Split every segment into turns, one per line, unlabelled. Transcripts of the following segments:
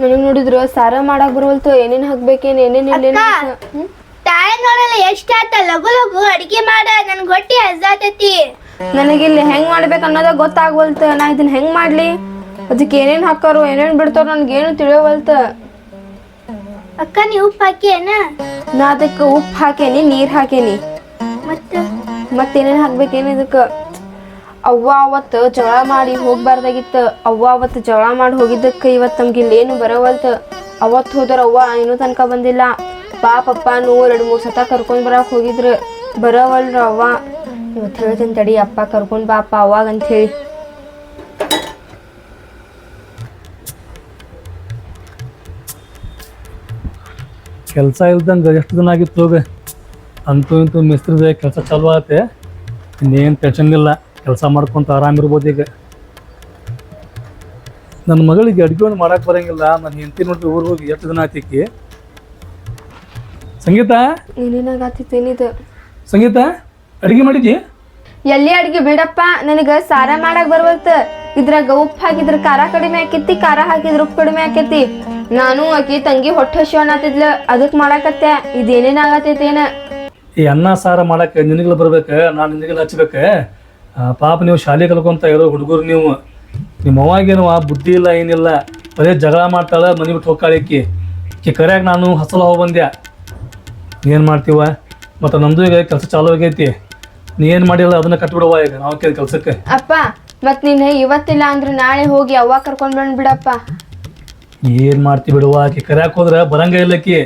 ನನಗ್ ನೋಡಿದ್ರು ಸಾರ ಮಾಡಕ್ ಬರುವಲ್ತು ಏನೇನ್ ಹಾಕ್ಬೇಕೇನ್ ಏನೇನ್
ಇಲ್ಲ. ತಾಯಿ ನೋಡಲ್ಲ ಎಷ್ಟಾತ ಲಗು ಲಘು ಅಡಿಗೆ ಮಾಡ ನನ್ ಹೊಟ್ಟಿ ನನಗೆ
ನನಗಿಲ್ಲಿ ಹೆಂಗ್ ಮಾಡ್ಬೇಕು ಅನ್ನೋದ ಗೊತ್ತಾಗ್ವಲ್ತ. ನಾ ಇದನ್ನ ಹೆಂಗ್ ಮಾಡ್ಲಿ? ಅದಕ್ಕೆ ಏನೇನ್ ಹಾಕಾರು ಏನೇನ್ ಬಿಡ್ತಾರ ನನ್ಗೇನು ತಿಳಿಯವಲ್ತ
ಅಕ್ಕ ನೀ ಉಪ್ಪು ಹಾಕಿಯೇನ?
ನಾ ಅದಕ್ಕೆ ಉಪ್ಪು ಹಾಕೇನಿ ನೀರ್ ಹಾಕೇನಿ.
ಮತ್ತ?
ಮತ್ತೇನೇನ್ ಹಾಕ್ಬೇಕೇನ್ ಇದಕ್ಕ? ಅವ್ವ ಅವತ್ತು ಜಗಳ ಮಾಡಿ ಹೋಗ್ಬಾರ್ದಾಗಿತ್ತು. ಅವ್ವ ಅವತ್ತು ಜಗಳ ಮಾಡಿ ಹೋಗಿದ್ದಕ್ಕೆ ಇವತ್ತು ನಮ್ಗೆ ಇಲ್ಲೇನು ಬರವಲ್ತ. ಅವತ್ತು ಹೋದ್ರ ಅವ್ವ ಇನ್ನೂ ತನಕ ಬಂದಿಲ್ಲ. ಪಾಪಪ್ಪನು ಎರಡು ಮೂರು ಸತ ಕರ್ಕೊಂಡು ಬರಕ್ ಹೋಗಿದ್ರು. ಬರವಲ್ರ ಅವ್ವ. ಇವತ್ತು ಹೇಳ್ತೀನಿ ತಡಿ, ಅಪ್ಪ ಕರ್ಕೊಂಡ್ ಬಾಪ ಅವಾಗ ಅಂತ ಹೇಳಿ.
ಕೆಲಸ ಇಲ್ದಂಗೆ ಎಷ್ಟು ದಿನ ಆಗಿತ್ತು ಅಂತೂ ಇಂತೂ ಮಿಸ್ತ್ರಿದ ಕೆಲಸ ಚಲೋ ಆಗುತ್ತೆ. ಇನ್ನೇನು ಟೆನ್ಷನ್ ಇಲ್ಲ. ಕೆಲಸ ಮಾಡ್ಕೊಂತ ಆರಾಮಿರ್ಬೋದು ಈಗ. ನನ್ನ ಮಗಳಿಗೆ ಅಡುಗೆ ಒಂದು ಮಾಡಕ್ಕೆ ಬರಂಗಿಲ್ಲ. ನನ್ನ ಹೆಂಡತಿ ನೋಡ್ರಿ ಊರಿಗೆ ಹೋಗಿ ಎಷ್ಟು ದಿನ ಆತಿಕ್ಕಿ? ಸಂಗೀತ?
ಏನೇನಾಗತ್ತೇನಿದು
ಸಂಗೀತ ಅಡುಗೆ ಮಾಡಿದ್ದಿ
ಎಲ್ಲಿ ಅಡ್ಗೆ ಬಿಡಪ್ಪ ನನಗ ಸಾರ ಮಾಡಕ್ ಬರ್ವಲ್ತ. ಇದ್ರಾಗ ಉಪ್ಪು ಹಾಕಿದ್ರ ಖಾರ ಕಡಿಮೆ ಆಕೈತಿ ಖಾರ ಹಾಕಿದ್ರ ಉಪ್ಪು ಕಡಿಮೆ ಆಕೈತಿ. ನಾನು ಆಕಿ ತಂಗಿ ಹೊಟ್ಟೆ ಹಸಿವು ಅನ್ನತ್ತಿದ್ಲ ಅದಕ್ ಮಾಡಾಕತ್ತೆ. ಇದೇನೇನಾಗತ್ತೈತೇನ
ಈ ಅನ್ನ ಸಾರ ಮಾಡಕ್ಕೆ ನಿನಗೆಲ್ಲ ಬರ್ಬೇಕ ನಾನು ನಿನಗೆಲ್ಲ ಹಚ್ಬೇಕು? ಪಾಪ ನೀವು ಶಾಲೆ ಕಲ್ಕೊಂತ ಇರೋ ಹುಡುಗರು ನೀವು ನಿಮ್ಮ ಅವಾಗೇನು ಆ ಬುದ್ಧಿ ಇಲ್ಲ ಏನಿಲ್ಲ ಅದೇ ಜಗಳ ಮಾಡ್ತಾಳೆ ಮನೆ ಬಿಟ್ಟು ಹೋಗ್ಕಾಳಿಕ್ಕಿ ಕಿ ಕರೆಯಾಗಿ ನಾನು ಹಸಲ ಹೋಗಿ ಬಂದ್ಯಾ? ಏನು ಮಾಡ್ತೀವ? ಮತ್ತು ನಮ್ಮದು ಈಗ ಕೆಲಸ ಚಾಲು ಆಗೈತಿ. ನೀ ಏನು ಮಾಡಿಲ್ಲ ಅದನ್ನ ಕಟ್ಬಿಡುವ ಈಗ ನಾವು ಕೇಳಿ ಕೆಲಸಕ್ಕೆ.
ಅಪ್ಪ ಮತ್ ನೀನು ಇವತ್ತಿಲ್ಲ ಅಂದ್ರೆ ನಾಳೆ ಹೋಗಿ ಅವ್ವ ಕರ್ಕೊಂಡ್ ಬಂದ್ ಬಿಡಪ್ಪ.
ಏನು ಮಾಡ್ತಿ ಬಿಡುವ ಆಕೆ ಕರ್ಯಾಕ್ ಹೋದ್ರೆ ಬರಂಗ ಇಲ್ಲಕ್ಕಿ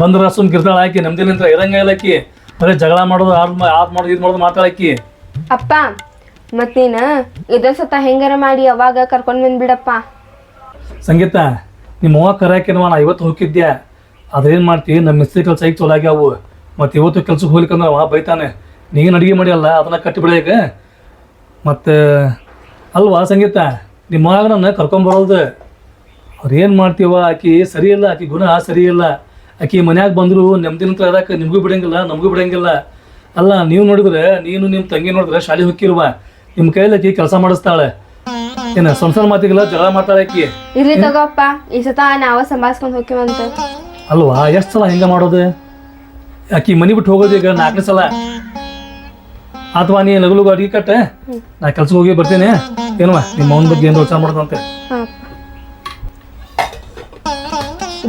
ಬಂದ್ರ ಸುಮ್ ಗಿರ್ದಾಳ ಹಾಕಿ ನಮ್ದಿಲ್ಲ ಇರಂಗ ಇಲ್ಲಕ್ಕಿ ಬರೀ ಜಗಳ ಮಾಡೋದು ಆದ್ ಆದ್ ಮಾಡೋದು ಇದು ಮಾಡೋದು ಮಾತಾಡಕ್ಕಿ
ಅಪ್ಪ ಮತ್ ನೀನ ಇದ ಸತ ಹೆಂಗಾರ ಮಾಡಿ ಅವಾಗ ಕರ್ಕೊಂಡ್ ಬಂದ್ ಬಿಡಪ್ಪ
ಸಂಗೀತ ನಿಮ್ಮ ಅವ್ವ ಕರ್ಯಾಕೇನವ ನಾ ಇವತ್ತು ಹೋಗಿದ್ದೆ ಅದೇನು ಮಾಡ್ತಿ? ನಮ್ಮ ಮಿಸ್ತ್ರಿ ಕೆಲಸ ಈಗ ಚಲೋ ಆಗ್ಯಾವು. ಮತ್ತು ಇವತ್ತು ಕೆಲ್ಸಕ್ಕೆ ಹೋಗ್ಲಿಕ್ಕಂದ್ರೆ ಅವ ಬೈತಾನೆ. ನೀನು ಅಡುಗೆ ಮಾಡಿಯಲ್ಲ ಅದನ್ನ ಕಟ್ಟಿಬಿಡಾಗ ಮತ್ತು, ಅಲ್ವಾ ಸಂಗೀತ? ನಿಮ್ಮ ಮಗ ನನ್ನ ಕರ್ಕೊಂಬರೋದು ಅವ್ರು ಏನು ಮಾಡ್ತೀವ? ಆಕಿ ಸರಿ ಇಲ್ಲ, ಆಕಿ ಗುಣ ಸರಿ ಇಲ್ಲ. ಆಕಿ ಮನ್ಯಾಗ ಬಂದರು ನೆಮ್ಮದಿನಂತ ಇರಕ್ಕೆ ನಿಮಗೂ ಬಿಡಂಗಿಲ್ಲ, ನಮಗೂ ಬಿಡಂಗಿಲ್ಲ. ಅಲ್ಲ, ನೀವು ನೋಡಿದ್ರೆ, ನೀನು ನಿಮ್ಮ ತಂಗಿ ನೋಡಿದ್ರೆ ಶಾಲೆ ಹೋಗಿರುವ ನಿಮ್ಮ ಕೈಯಲ್ಲಿ ಆಕಿ ಕೆಲಸ ಮಾಡಿಸ್ತಾಳೆ. ಏನ ಸಣ್ಣ ಸಣ್ಣ ಮಾತಿಗೆಲ್ಲ ಜಗಳ ಮಾಡ್ತಾಳೆ ಆಕಿ.
ಇರ್ಲಿ ತಗೋಪ್ಪ ಈ ಸತ ನಾವ ಸಂಭಾಳ್ಸ್ಕೊಂಡ್ ಹೋಗ್ತೀವಂತ
ಅಲ್ವಾ ಎಷ್ಟು ಸಲ ಹೆಂಗ ಮಾಡೋದು? ಆಕಿ ಮನಿ ಬಿಟ್ಟು ಹೋಗೋದು ಈಗ ನಾಲ್ಕನೇ ಸಲ. ಅಥವಾ ನೀ ಲಗು ಲಗು ಅಡಿಗೆ ಕಟ್ಟೆ. ನಾ ಕೆಲ್ಸಕ್ಕೆ ಹೋಗಿ ಬರ್ತೇನೆ. ಏನವ ನಿಮ್ಮ ಅವನ ಬಗ್ಗೆ ಏನು ವಿಚಾರ ಮಾಡೋದಂತೆ?
ಹಾ.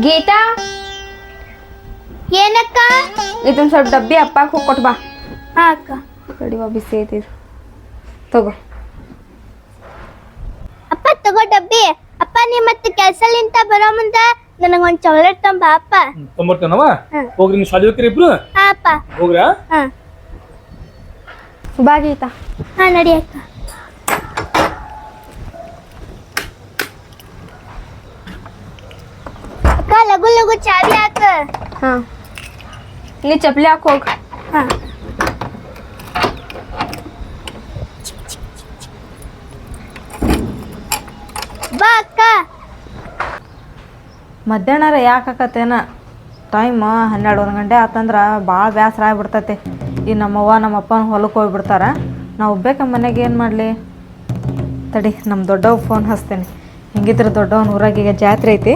ಗೀತಾ?
ಏನಕ್ಕ?
ಇದೊಂದ್ ಸ್ವಲ್ಪ ಡಬ್ಬಿ ಅಪ್ಪಾಕ್ ಹೋಗಿ ಕೊಟ್ ಬಾ.
ಹಾ ಅಕ್ಕ
ಕಡಿವಾ ಬಿಸಿ ಐತಿ. ತಗೋ.
ಅಪ್ಪ ತಗೋ ಡಬ್ಬಿ. ಅಪ್ಪ ನೀ ಮತ್ತೆ ಕೆಲ್ಸಲಿಂತ ಬರೋ ಮುಂದ ಒಂದು ಚಾಕ್ಲೇಟ್ ತಂಬ ಅಪ್ಪ.
ತೊಂಬರ್ತೇನವ. ಹೋಗ್ರಿ ನೀವು ಶಾಲೆ ಹೋಗ್ತೀರಿ ಇಬ್ರು?
ಹಾ ಅಪ್ಪ.
ಹೋಗ್ರಾ?
ಹಾ.
ಬಾ ಗೀತಾ
ಹಾ ನಡಿ ಅಕ್ಕ. ಅಕ್ಕ ಲಗು ಲಗು ಚಾವಿ ಹಾಕ.
ಹಾ. ನೀ ಚಪ್ಪಲಿ ಹಾಕೋಗ ಹೋಗ್.
ಹಾ ಬಾ ಅಕ್ಕ
ಮಧ್ಯಾಹ್ನರ ಯಾಕಾಕತ್ತೇನ? ಟೈಮ್ ಹನ್ನೆರಡು ಒಂದು ಗಂಟೆ ಆತಂದ್ರೆ ಭಾಳ ಬೇಸರ ಆಗಿಬಿಡ್ತೈತೆ. ಈ ನಮ್ಮವ್ವ ನಮ್ಮ ಅಪ್ಪನ ಹೊಲಕ್ಕೆ ಹೋಗ್ಬಿಡ್ತಾರೆ. ನಾವು ಒಬ್ಬೇಕ ಮನೆಗೆ ಏನು ಮಾಡಲಿ? ತಡಿ ನಮ್ಮ ದೊಡ್ಡವ್ ಫೋನ್ ಹಚ್ತೇನೆ. ಹಿಂಗಿದ್ರೆ ದೊಡ್ಡವನ ಊರಾಗ ಈಗ ಜಾತ್ರೆ ಐತಿ.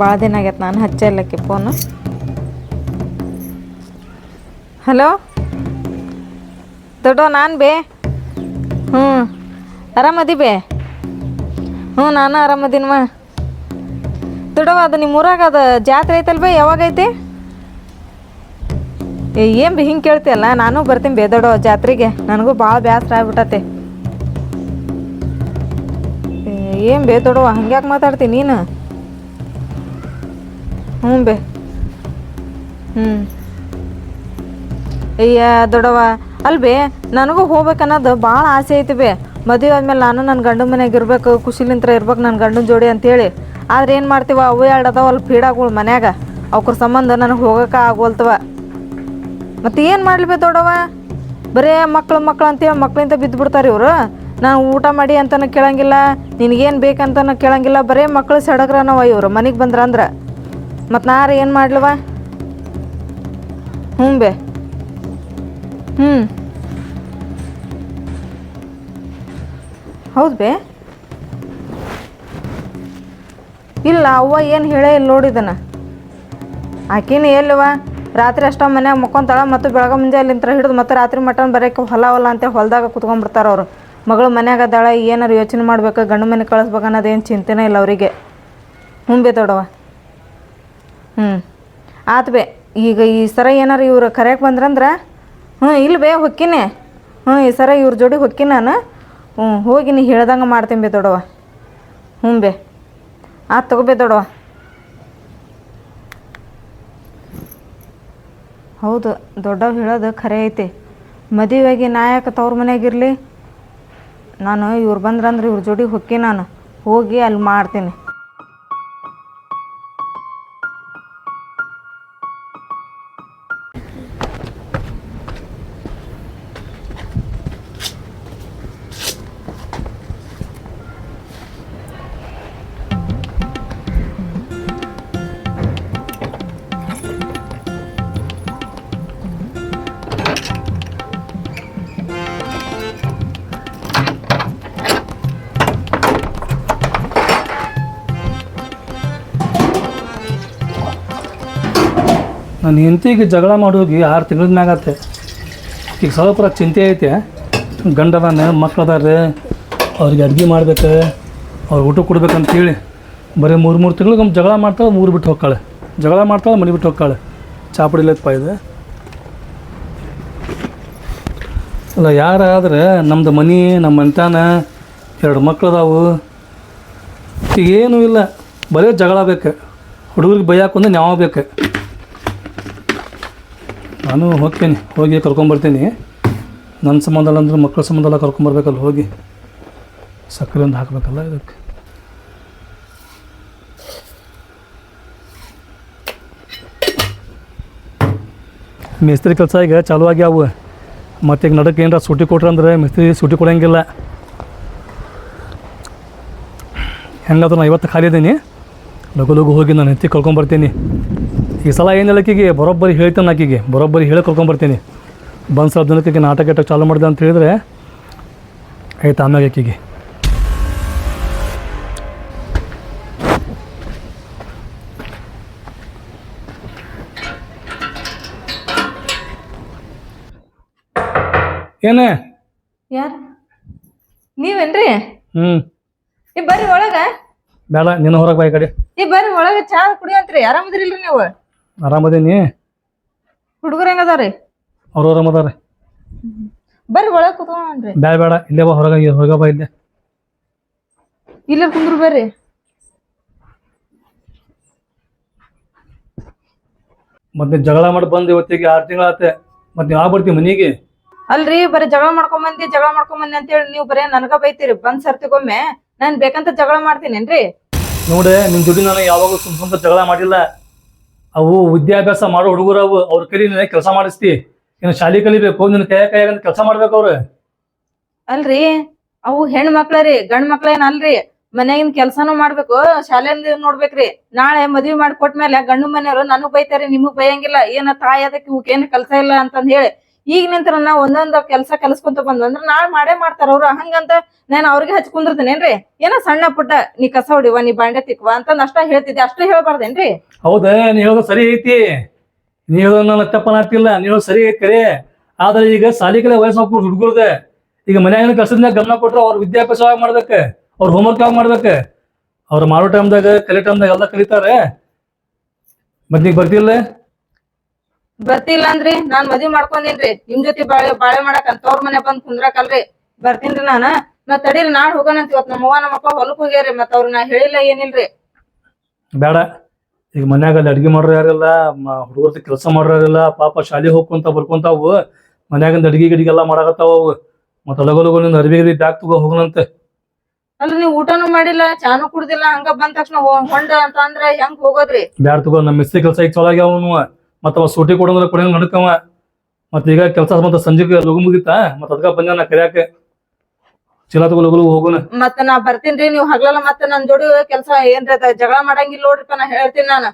ಭಾಳ ದಿನ ಆಗೈತೆ ನಾನು ಹಚ್ಚಿಲ್ಲಕ್ಕೆ ಫೋನು ಹಲೋ ದೊಡ್ಡವ ನಾನು ಬೇ? ಹ್ಞೂ ಆರಾಮದಿ ಬೇ? ಹ್ಞೂ ನಾನು ಆರಾಮದೀನಮ್ಮ ದೊಡ್ಡವ ಅದು ನಿಮ್ಮ ಊರಾಗ ಅದು ಜಾತ್ರೆ ಐತಲ್ ಐತಿ? ಏ, ಏನು ಬಿ ಹಿಂಗೆ ಕೇಳ್ತಿಯಲ್ಲ? ನಾನು ಬರ್ತೀನಿ ಬೇ ಜಾತ್ರೆಗೆ. ನನಗೂ ಭಾಳ ಬೇಸರ ಆಗ್ಬಿಟ್ಟತೆ ಏನ್ ಬೇ ದೊಡ್ಡವ, ಹಂಗ್ಯಾಕೆ ಮಾತಾಡ್ತೀನಿ ನೀನು? ಹ್ಞೂ ಬೇ. ಹ್ಞೂ. ಅಯ್ಯ ದೊಡವ ಅಲ್ ಬೇ, ನನಗೂ ಹೋಗ್ಬೇಕನ್ನೋದು ಭಾಳ ಆಸೆ ಐತಿ ಬೇ. ಮದುವೆ ಆದ್ಮೇಲೆ ನಾನು ನನ್ನ ಗಂಡನ ಮನೆಯಾಗ ಇರ್ಬೇಕು, ಖುಷಿಲಿಂತ್ರ ಇರ್ಬೇಕು ನನ್ನ ಗಂಡನ ಜೋಡಿ ಅಂತೇಳಿ. ಆದ್ರೆ ಏನು ಮಾಡ್ತೀವ? ಅವು ಎರಡು ಅದಾವ, ಅಲ್ಲಿ ಪೀಡಾಗಳು ಮನ್ಯಾಗ. ಅವ್ರ ಸಂಬಂಧ ನನಗೆ ಹೋಗೋಕೆ ಆಗೋಲ್ತವ. ಮತ್ತೆ ಏನು ಮಾಡ್ಲಿಬೇಕು ಬೇ ದೊಡ್ಡವ ಬರೇ ಮಕ್ಳು ಮಕ್ಳು ಅಂತೇಳಿ ಮಕ್ಳಿಂದ ಬಿದ್ದು ಬಿಡ್ತಾರೆ ಇವರು. ನಾನು ಊಟ ಮಾಡಿ ಅಂತನೂ ಕೇಳಂಗಿಲ್ಲ, ನಿನಗೇನು ಬೇಕಂತನೂ ಕೇಳಂಗಿಲ್ಲ, ಬರೇ ಮಕ್ಳು ಸಡಗ್ರನವ ಇವರು ಮನೆಗೆ ಬಂದ್ರಂದ್ರೆ ಮತ್ತು ನಾರು ಏನು ಮಾಡ್ಲವ? ಹ್ಞೂ ಬೇ. ಹ್ಞೂ ಹೌದು ಬೇ. ಇಲ್ಲ, ಅವ್ವ ಏನು ಹೇಳೇ ಇಲ್ಲ ನೋಡಿದನ ಆಕಿನ ಎಲ್ಲಿವ? ರಾತ್ರಿ ಅಷ್ಟೋ ಮನ್ಯಾಗ ಮಕ್ಕೊಂತಾಳ ಮತ್ತು ಬೆಳಗ ಅಲ್ಲಿಂತ್ರ ಹಿಡಿದು ಮತ್ತೆ ರಾತ್ರಿ ಮಟನ್ ಬರೋಕೆ ಹೊಲ ಹೊಲ ಅಂತ ಹೊಲದಾಗ ಕುತ್ಕೊಂಡ್ಬಿಡ್ತಾರೆ ಅವರು. ಮಗಳು ಮನ್ಯಾಗ ಅದಾಳ, ಏನಾರು ಯೋಚನೆ ಮಾಡ್ಬೇಕು, ಗಂಡು ಮನೆ ಕಳಿಸ್ಬೇಕು ಅನ್ನೋದೇನು ಚಿಂತೆನೇ ಇಲ್ಲ ಅವರಿಗೆ. ಹ್ಞೂ ಬೇ ದೊಡವ ಹ್ಞೂ ಆತು ಬೇ, ಈಗ ಈ ಸರ ಏನಾರು ಇವ್ರು ಕರೆಯಕ್ಕೆ ಬಂದ್ರಂದ್ರೆ ಹ್ಞೂ ಇಲ್ಲ ಬೇ, ಹೊಕ್ಕಿನಿ. ಹ್ಞೂ ಈ ಸರ ಇವ್ರ ಜೋಡಿ ಹೊಕ್ಕಿ ನಾನು. ಹ್ಞೂ ಹೋಗಿ ನೀ ಹೇಳ್ದಂಗೆ ಮಾಡ್ತೀನಿ ಬೇ ದೊಡವ ಹ್ಞೂ ಬೇ. ಆತು ತಗೋಬೇ ದೊಡವ ಹೌದು ದೊಡ್ಡವ್ ಹೇಳೋದು ಖರೆ ಐತಿ. ಮದುವೆಯಾಗಿ ನಾಯಕ ತವ್ರ ಮನೆಯಾಗಿರಲಿ ನಾನು ಇವ್ರು ಬಂದ್ರಂದ್ರೆ ಇವ್ರ ಜೋಡಿ ಹೊಕ್ಕಿ ನಾನು. ಹೋಗಿ ಅಲ್ಲಿ ಮಾಡ್ತೀನಿ.
ನನ್ನ ಹೆಂಡತಿಗೆ ಜಗಳ ಮಾಡೋಗಿ ಆರು ತಿಂಗಳ ಮ್ಯಾಗ ಆತೆ. ಈಗ ಸ್ವಲ್ಪ ಚಿಂತೆ ಐತೆ. ಗಂಡದಾನೆ ಮಕ್ಕಳದಾರೆ ಅವ್ರಿಗೆ ಅಡುಗೆ ಮಾಡ್ಬೇಕು, ಅವ್ರು ಊಟ ಕೊಡ್ಬೇಕಂತೇಳಿ ಬರೀ ಮೂರು ಮೂರು ತಿಂಗಳಿಗೆ ಜಗಳ ಮಾಡ್ತಾಳೆ, ಊರು ಬಿಟ್ಟು ಹೋಗ್ತಾಳೆ. ಜಗಳ ಮಾಡ್ತಾಳೆ, ಮನೆ ಬಿಟ್ಟು ಹೋಗ್ತಾಳೆ. ಚಾಪಡಿಲತ್ತಪ್ಪ ಇದು. ಅಲ್ಲ, ಯಾರಾದ್ರೆ ನಮ್ಮದು ಮನೆ, ನಮ್ಮ ಅಂತಾನ ಎರಡು ಈಗ ಏನೂ ಇಲ್ಲ. ಬರೀ ಜಗಳ ಬೇಕು. ಹುಡುಗರಿಗೆ ಬೈಯಾಕೊಂದು ನ್ಯಾವ ಬೇಕು. ನಾನು ಹೋಗ್ತೀನಿ, ಹೋಗಿ ಕರ್ಕೊಂಬರ್ತೀನಿ ನನ್ನ ಸಂಬಂಧ ಅಂದ್ರೆ ಮಕ್ಕಳ ಸಂಬಂಧ ಎಲ್ಲ ಕರ್ಕೊಂಬರ್ಬೇಕಲ್ಲ ಹೋಗಿ. ಸಕ್ಕರೆ ಒಂದು ಹಾಕಬೇಕಲ್ಲ ಇದಕ್ಕೆ. ಮಿಸ್ತ್ರಿ ಕೆಲಸ ಈಗ ಚಾಲು ಆಗ್ಯಾವು ಮತ್ತೆ ಈಗ ನಡಕ್ಕೆ ಏನಾರ ಸೂಟಿ ಕೊಟ್ರಂದ್ರೆ ಮಿಸ್ತ್ರಿ ಸೂಟಿ ಕೊಡೋಂಗಿಲ್ಲ. ಹೆಂಗಾದ್ರೂ ನಾನು ಇವತ್ತು ಖಾಲಿ ಇದ್ದೀನಿ ಲಘು ಲಘು ಹೋಗಿ ನಾನು ಹೆತ್ತಿ ಕರ್ಕೊಂಬರ್ತೀನಿ ಈ ಸಲ ಏನು ಆಕಿಗೆ ಬರೋಬ್ಬರಿ ಹೇಳ್ತಾನೆ ಆಕಿಗೆ ಬರೋಬ್ಬರಿ ಹೇಳಿ ಕರ್ಕೊಂಬರ್ತೀನಿ. ಬಂದು ಸ್ವಲ್ಪ ದಿನಕ್ಕೆ ನಾಟಕ ಗಿಟಕ ಚಾಲು ಮಾಡಿದೆ ಅಂತ ಹೇಳಿದ್ರೆ ಆಯ್ತು ಆಮ್ಯಾಗ ಆಕಿಗೆ. ಏನೇ?
ಯಾರು? ನೀವೇನ್ರಿ? ಹ್ಮ್. ಬರ್ರಿ ಒಳಗ.
ಬೇಡ ನಿನ್ನ ಹೊರಗೆ ಬಾಯಿ ಕಡೆ.
ಈ ಬರ್ರಿ ಒಳಗ ಚಾ ಕುಡಿಯಂತ್ರಿ ಆರಾಮದಿರಿಲ್ರಿ ನೀವು?
ಆರಾಮದೀನಿ?
ಹುಡುಗರು ಹೆಂಗದಾವ್ರಿ
ಅವ್ರು ಆರಾಮದಾರೆ
ಬರ್ರಿ ಒಳಗೆ ಕುತ್ಕೊಂಡ್ರಿ.
ಬೇಡ ಬೇಡ ಇಲ್ಲೇ ಬಾ ಹೊರಗಾಗಿ ಹೊರಗ ಬಾ ಇಲ್ಲೇ.
ಇಲ್ಲೇ ಕುಂದ್ರು ಬರ್ರಿ.
ಮತ್ತೆ ಜಗಳ ಮಾಡಿ ಬಂದು ಇವತ್ತಿಗೆ ಆರು ತಿಂಗಳಾತೆ ಮತ್ತೆ ನೀವು ಬರ್ತೀವಿ ಮನೆಗೆ?
ಅಲ್ರಿ ಬರೀ ಜಗಳ ಮಾಡ್ಕೊಂಡ್ ಬಂದಿ ಜಗಳ ಮಾಡ್ಕೊಂಡ್ ಅಂತ ಹೇಳಿ ನೀವು ಬರೀ ನನಗ ಬೈತೀರಿ ಬಂದ್ ಸರ್ತಿಗೊಮ್ಮೆ. ನಾನ್ ಬೇಕಂತ ಜಗಳ ಮಾಡ್ತೀನೇನ್ರಿ?
ನೋಡಿ ನಿನ್ ದುಡ್ಡು ನಾನು ಯಾವಾಗಲೂ ಸುಮ್ ಸುಮ್ಮನೆ ಜಗಳ ಮಾಡಿಲ್ಲ. ಅವು ವಿದ್ಯಾಭ್ಯಾಸ ಮಾಡೋ ಹುಡುಗರು ಅವು, ಅವ್ರ ಕಲಿ ಕೆಲಸ ಮಾಡಿಸ್ತಿ? ಇನ್ನು ಶಾಲೆ ಕಲಿಬೇಕು, ನಿನ್ನ ಕೈ ಕೈಯಾಗ ಕೆಲಸ ಮಾಡ್ಬೇಕು ಅವ್ರು?
ಅಲ್ರಿ, ಅವು ಹೆಣ್ ಮಕ್ಳ ರೀ, ಗಂಡ್ ಮಕ್ಳ ಅಲ್ರಿ, ಮನ್ಯಾಗಿನ ಕೆಲ್ಸಾನು ಮಾಡ್ಬೇಕು, ಶಾಲೆಯಿಂದ ನೋಡ್ಬೇಕ್ರಿ. ನಾಳೆ ಮದ್ವಿ ಮಾಡಿ ಕೊಟ್ಮೇಲೆ ಗಂಡು ಮನೆಯವರು, ನನಗ್ ಬೈತಾರೆ, ನಿಮಗ್ ಬೈಯಂಗಿಲ್ಲ, ಏನ ತಾಯಿ ಅದಕ್ಕೆ ಇವಕ್ ಏನ್ ಕೆಲ್ಸ ಇಲ್ಲ ಅಂತಂದ್ ಹೇಳಿ ಈಗ ನಿಂತ್ರ ನಾ ಒಂದೊಂದ್ ಕೆಲಸ ಕಲ್ಸ್ಕೊಂತ ಬಂದ್ರೆ ನಾಳೆ ಮಾಡೇ ಮಾಡ್ತಾರ ಅವ್ರು. ಹಂಗಂತ ನಾನು ಅವ್ರಿಗೆ ಹಚ್ ಕುಂದಿರ್ತೇನೇನ್ರಿ? ಏನೋ ಸಣ್ಣ ಪುಟ್ಟ ನೀ ಕಸ ಹೊಡಿವ, ನೀ ಬಾಂಡೆ ತಿಕ್ವ ಅಂತ ಅಷ್ಟ ಹೇಳ್ತಿದ್ದೆ. ಅಷ್ಟೇ ಹೇಳ್ಬಾರ್ದೇನ್ರಿ?
ಹೌದ? ನೀ ಹೇಳೋದು ಸರಿ ಐತಿ. ನೀ ನನ್ನ ತಪ್ಪನಾಗ್ತಿಲ್ಲ ನೀ ಸರಿ ಐತಿ ಕರೆ. ಆದ್ರೆ ಈಗ ಸಾಲಿ ಕಲೆ ವಯಸ್ಸು ಹುಡುಗರ್ದೆ, ಈಗ ಮನ್ಯಾಗಿನ ಕಸದಿಂದ ಗಮನ ಕೊಟ್ರೆ ಅವ್ರ ವಿದ್ಯಾಭ್ಯಾಸ ಮಾಡ್ಬೇಕ ಮಾಡ್ಬೇಕು? ಅವ್ರ ಹೋಮ್ವರ್ಕ್ ಯಾವಾಗ ಮಾಡ್ಬೇಕು? ಅವ್ರ ಮಾಡೋ ಟೈಮ್ದಾಗ ಕಲಿ ಟೈಮ್ದಾಗ ಎಲ್ಲ ಕಲಿತಾರೆ? ಮತ್ತೆ ನೀ ಬರ್ತಿಲ್ಲ?
ಬರ್ತಿಲ್ಲ ಅಂದ್ರಿ ನಾನ್ ಮದ್ವಿ ಮಾಡ್ಕೊಂಡೇನ್ರಿ. ನಿಮ್ ಜೊತೆ ಬಾಳೆ ಬಾಳೆ ಮಾಡಕ್ ಅಂತವ್ರ ಮನೆ ಬಂದ್ ಕುಂದ್ರಕಲ್ರಿ. ಬರ್ತೀನ್ರಿ ನಾನ. ಮತ್ ತಡೀರಿ ನಾಳೆ ಹೋಗೋಣಂತ ಇವತ್ ನಮ್ಮ ನಮ್ಮಪ್ಪ ನಮ್ಮ ಅಪ್ಪ ಹೊಲಕ್ ಹೋಗ್ಯಾರಿ ಮತ್ ಅವ್ರ ನಾ ಹೇಳಿಲ್ಲ ಏನಿಲ್ರಿ.
ಬೇಡ. ಈಗ ಮನ್ಯಾಗ ಅಲ್ಲಿ ಅಡ್ಗೆ ಮಾಡೋರು ಯಾರಿಲ್ಲ ಹುಡುಗರ್ದ ಕೆಲಸ ಮಾಡೋರು ಯಾರಿಲ್ಲ ಪಾಪ ಶಾಲೆ ಹೋಗ್ಕೊಂತ ಬರ್ಕೊಂತಾವು. ಮನ್ಯಾಗಿಂದ ಅಡ್ಗೆ ಗಿಡಿಗೆ ಎಲ್ಲ ಮಾಡಾಕತ್ತಾವ ಅವು. ಮತ್ತೆ ಲಗು ಲಗು ನಿಂದ ಅರ್ಬಿ ಗಿರ್ಬಿ ಬ್ಯಾಗ್ ತಗೋ ಹೋಗೋಣಂತೆ
ಅಂದ್ರೆ ನೀವು ಊಟನೂ ಮಾಡಿಲ್ಲ ಚಾನು ಕುಡ್ದಿಲ್ಲ ಹಂಗ ಬಂದ ತಕ್ಷಣ ಹೊಂಡ ಅಂತ ಅಂದ್ರೆ ಹೆಂಗ್ ಹೋಗೋದ್ರಿ?
ಬ್ಯಾಡ ತಗೋ ನಮ್ಮ ಮಿಸ್ತ್ರಿ ಕೆಲಸ ಈಗ ಚಲೋ ಆಗ್ಯಾವ ಅವನು. ಮತ್ತೆ ಅವ ಸೂಟಿ ಕೊಡೋದ್ರ ಕೊಡಂಗ್ ನಡ್ಕವ. ಮತ್ತೆ ಈಗ ಕೆಲಸ ಮತ್ತೆ ಸಂಜೆಗೆ ಲಗು ಮುಗಿತಾ ಮತ್ತೆ ಅದಕ್ಕ ಬಂದ ನಾ ಕರಿಯಾಕ. ಚೀಲ ತಗೋ ಲಗು ಲಗು ಹೋಗೋಣ.
ಮತ್ತ ನಾ ಬರ್ತೀನ್ರಿ ನೀವ್ ಹಗ್ಲಲ್ಲ ಮತ್ತೆ ನನ್ ಜೋಡಿ ಕೆಲಸ ಏನ್ರಿ ಅದ? ಜಗಳ ಮಾಡಂಗಿಲ್ಲ ನೋಡ್ರಿಪ್ಪ ನಾ ಹೇಳ್ತೀನಿ ನಾನು.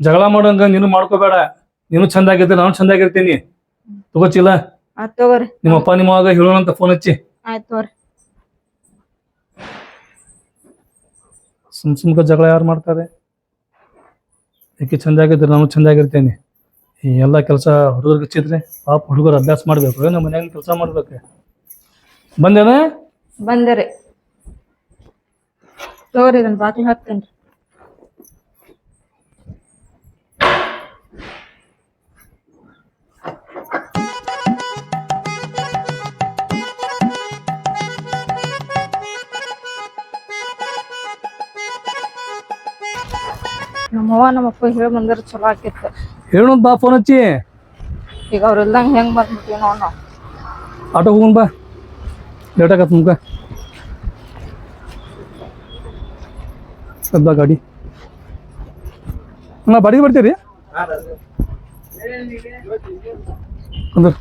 ಜಗಳ ಮಾಡಂಗ ನೀನು ಮಾಡ್ಕೋಬೇಡ. ನೀನು ಚಂದ ಆಗಿರ್ತೀನಿ ನಾನು ಚಂದ ಆಗಿರ್ತೀನಿ. ತಗೋ ಚೀಲ.
ಆತ್ ತಗೋರಿ
ನಿಮ್ಮ ಅಪ್ಪ ನಿಮ್ಮ ಅವಾಗ ಹೇಳೋಣಂತ ಫೋನ್ ಹಚ್ಚಿ.
ಆಯ್ತ್ ತಗೋರಿ.
ಸುಮ್ ಸುಮ್ಕ ಜಗಳ ಯಾರು ಮಾಡ್ತಾರೆ? ಏಕೆ ಚಂದಾಗಿದ್ರೆ ನಾನು ಚಂದಾಗಿರ್ತೇನೆ ಈ ಎಲ್ಲ ಕೆಲಸ ಹುಡುಗರಿಗೆ ಹಚ್ಚಿದ್ರೆ ಪಾಪ ಹುಡುಗರು ಅಭ್ಯಾಸ ಮಾಡಬೇಕು. ನಮ್ಮ ಮನ್ಯಾಗ ಕೆಲಸ ಮಾಡ್ಬೇಕು. ಬಂದೇನ?
ಬಂದರೆ ತೋರಿ ಇದನ್ನ ಬಾಕಿ ಹಾಕ್ತೇನೆ ನಮ್ಮವ್ವ ನಮ್ಮಪ್ಪ ಹೇಳಿ ಬಂದ್ರ ಚಲೋ ಆಕಿತ್ತು.
ಹೇಳು ಬಾ ಫೋನ್ ಹಚ್ಚಿ.
ಈಗ ಅವ್ರ ಇಲ್ದಂಗ ಹೆಂಗ್ ಬಂದ್ಬಿಟ್ಟಿವಿ ನೋಡ್ ನಾವು.
ಆಟೋ ಹೋಗೋಣ ಬಾ. ಲೇಟ್ ಆಗತ್ ಮುಗ ಸದ್ದ ಗಾಡಿ. ನಾ ಬಾಡಿಗೆ ಬರ್ತೀರಿ? ಅಂದ್ರ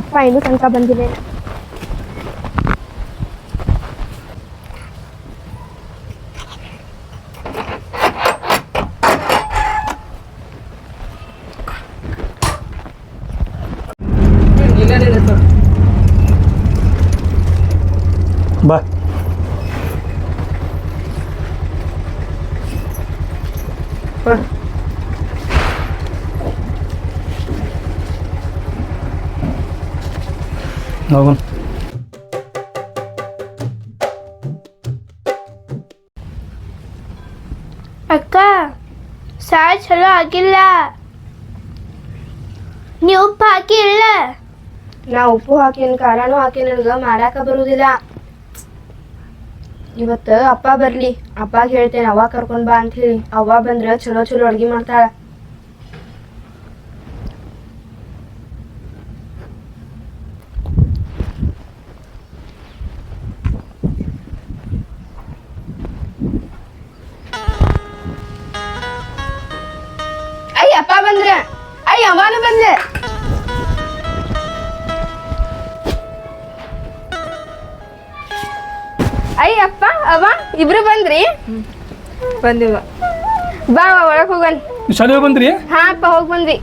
ಅಪ್ಪ ಇನ್ನೂ ತನಕ ಬಂದಿಲ್ಲ
ಹೋಗೋಣ.
ಅಕ್ಕ ಸಾರ್ ಚಲೋ ಆಗಿಲ್ಲ. ನೀವು ಉಪ್ಪು ಹಾಕಿಲ್ಲ?
ನಾ ಉಪ್ಪು ಹಾಕಿನ ಖಾರನೂ ಹಾಕಿ ನನಗೆ ಮಾಡಾಕ ಬರುವುದಿಲ್ಲ ಇವತ್ತು ಅಪ್ಪ ಬರ್ಲಿ. ಅಪ್ಪಾಗ ಹೇಳ್ತೇನೆ ಅವ್ವ ಕರ್ಕೊಂಡ್ ಬಾ ಅಂತ ಹೇಳಿ. ಅವ್ವ ಬಂದ್ರೆ ಚಲೋ ಚಲೋ ಅಡ್ಗೆ ಮಾಡ್ತಾಳ. ಐ ಅವನು ಅಯ್ಯ ಅಪ್ಪ ಅವ ಇಬ್ರು ಬಂದ್ರಿ?
ಬಂದಿವ.
ಬಾ ಒಳಗ್ ಹೋಗನ್.
ಶಾಲೆಗೆ ಬಂದ್ರಿ?
ಹಾ ಅಪ್ಪ ಹೋಗ್ ಬಂದ್ರಿ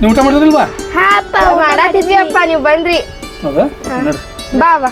ನೀವು ಊಟ ಮಾಡಿದ್ರಿಲ್ವಾ?
ಹಾ ಅಪ್ಪ ಮಾಡಾತಿದ್ವಿ ಅಪ್ಪ ನೀವು ಬಂದ್ರಿ.
ಹೌದಾ? ನಡ್ರಿ.
ಬಾ ಅವ